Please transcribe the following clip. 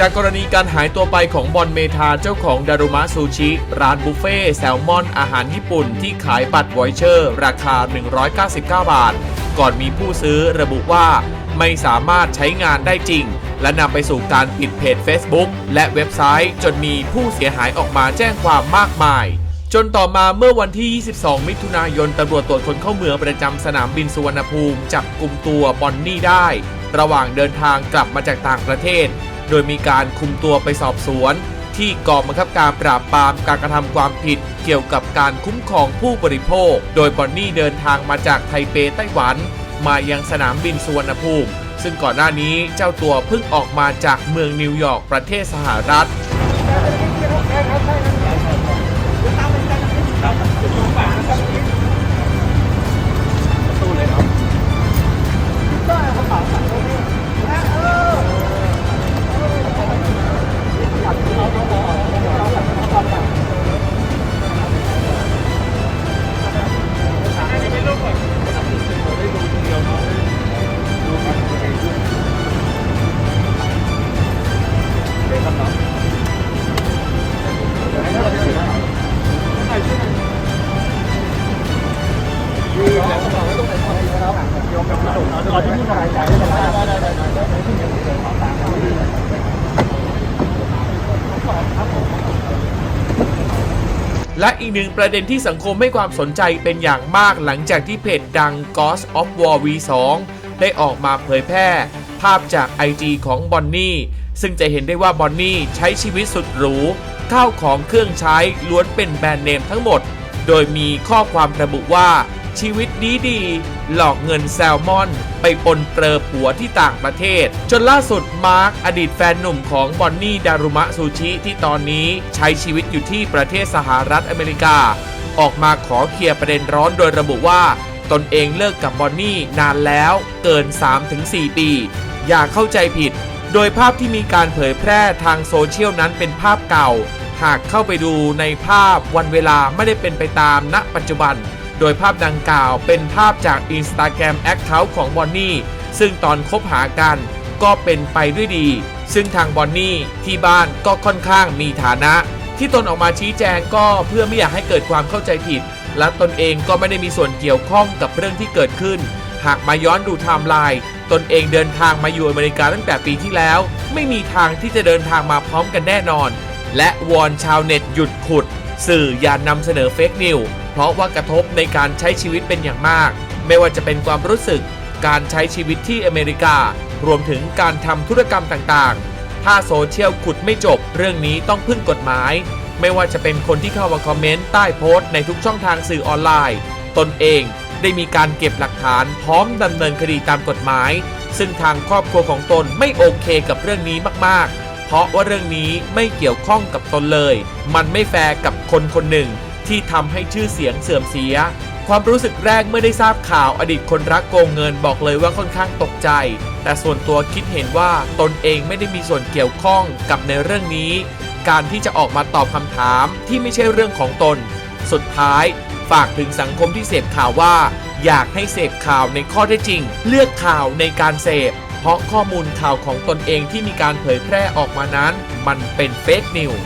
จากกรณีการหายตัวไปของบอลเมธาเจ้าของดารุมะซูชิ ร้านบุฟเฟ่แซลมอนอาหารญี่ปุ่นที่ขายบัตรไวเชอร์ ราคา 199 บาท ก่อนมีผู้ซื้อระบุว่า ไม่สามารถใช้งานได้จริง และนำไปสู่การปิดเพจ Facebook และเว็บไซต์ จนมีผู้เสียหายออกมาแจ้งความมากมายจนต่อมาเมื่อวันที่ 22 มิถุนายน ตำรวจตรวจคนเข้าเมืองประจำสนามบินสุวรรณภูมิ จับกลุ่มตัวบอนนี่ได้ ระหว่างเดินทางกลับมาจากต่างประเทศ โดยมีการคุมตัวไปสอบสวน ที่กองบังคับการปราบปรามการกระทำความผิดเกี่ยวกับการคุ้มครองผู้บริโภค โดยบอนนี่เดินทางมาจากไทเปไต้หวัน มายังสนามบินสุวรรณภูมิ ซึ่งก่อนหน้านี้เจ้าตัวเพิ่งออกมาจากเมืองนิวยอร์กประเทศสหรัฐ และอีกหนึ่งประเด็นที่สังคมให้ความสนใจเป็นอย่างมากหลังจากที่เพจดัง Ghost of War V2 ได้ออกมาเผยแพร่ ภาพจาก IG ของบอนนี่ ซึ่งจะเห็นได้ว่าบอนนี่ใช้ชีวิตสุดหรูข้าวของเครื่องใช้ล้วนเป็นแบรนด์เนมทั้งหมด โดยมีข้อความระบุว่า ชีวิตดีๆ หลอกเงินแซลมอน ไปปนเปลือผัวที่ต่างประเทศ จนล่าสุดมาร์คอดีตแฟนหนุ่มของบอนนี่ดารุมะซูชิที่ตอนนี้ใช้ชีวิตอยู่ที่ประเทศสหรัฐอเมริกา ออกมาขอเคลียร์ประเด็นร้อนโดยระบุว่า ตนเองเลิกกับบอนนี่นานแล้วเกิน 3-4 ปี อย่าเข้าใจผิด โดยภาพที่มีการเผยแพร่ทางโซเชียลนั้นเป็นภาพเก่าหากเข้าไปดูในภาพวันเวลาไม่ได้เป็นไปตามณปัจจุบัน โดยภาพดังกล่าวเป็นภาพจาก Instagram Account ของบอนนี่ซึ่งตอนคบหากันก็เป็นไปด้วยดี ซึ่งทางบอนนี่ที่บ้านก็ค่อนข้างมีฐานะ ที่ตนออกมาชี้แจงก็เพื่อไม่อยากให้เกิดความเข้าใจผิด และตนเองก็ไม่ได้มีส่วนเกี่ยวข้องกับเรื่องที่เกิดขึ้น หากมาย้อนดูไทม์ไลน์ตนเองเดินทางมาอยู่อเมริกาตั้งแต่ปีที่แล้ว ไม่มีทางที่จะเดินทางมาพร้อมกันแน่นอน และวอนชาวเน็ตหยุดขุด สื่ออย่านำเสนอเฟกนิว เพราะว่ากระทบในการใช้ชีวิตเป็นอย่างมาก ไม่ว่าจะเป็นความรู้สึก การใช้ชีวิตที่อเมริกา รวมถึงการทำธุรกรรมต่างๆ ถ้าโซเชียลขุดไม่จบ เรื่องนี้ต้องพึ่งกฎหมาย ไม่ว่าจะเป็นคนที่เข้ามาคอมเมนต์ใต้โพสต์ในทุกช่องทางสื่อออนไลน์ ตนเองได้มีการเก็บหลักฐานพร้อมดำเนินคดีตามกฎหมาย ซึ่งทางครอบครัวของตนไม่โอเคกับเรื่องนี้มากๆ เพราะว่าเรื่องนี้ไม่เกี่ยวข้องกับตนเลย มันไม่แฟร์กับคนคนหนึ่ง ที่ทำให้ชื่อเสียงเสื่อมเสีย ความรู้สึกแรกเมื่อได้ทราบข่าวอดีตคนรักโกงเงินบอกเลยว่าค่อนข้างตกใจ แต่ส่วนตัวคิดเห็นว่าตนเองไม่ได้มีส่วนเกี่ยวข้องกับในเรื่องนี้ การที่จะออกมาตอบคำถามที่ไม่ใช่เรื่องของตน สุดท้ายฝากถึงสังคมที่เสพข่าวว่า อยากให้เสพข่าวในข้อเท็จจริง เลือกข่าวในการเสพ เพราะข้อมูลข่าวของตนเองที่มีการเผยแพร่ออกมานั้น มันเป็นเฟกนิวส์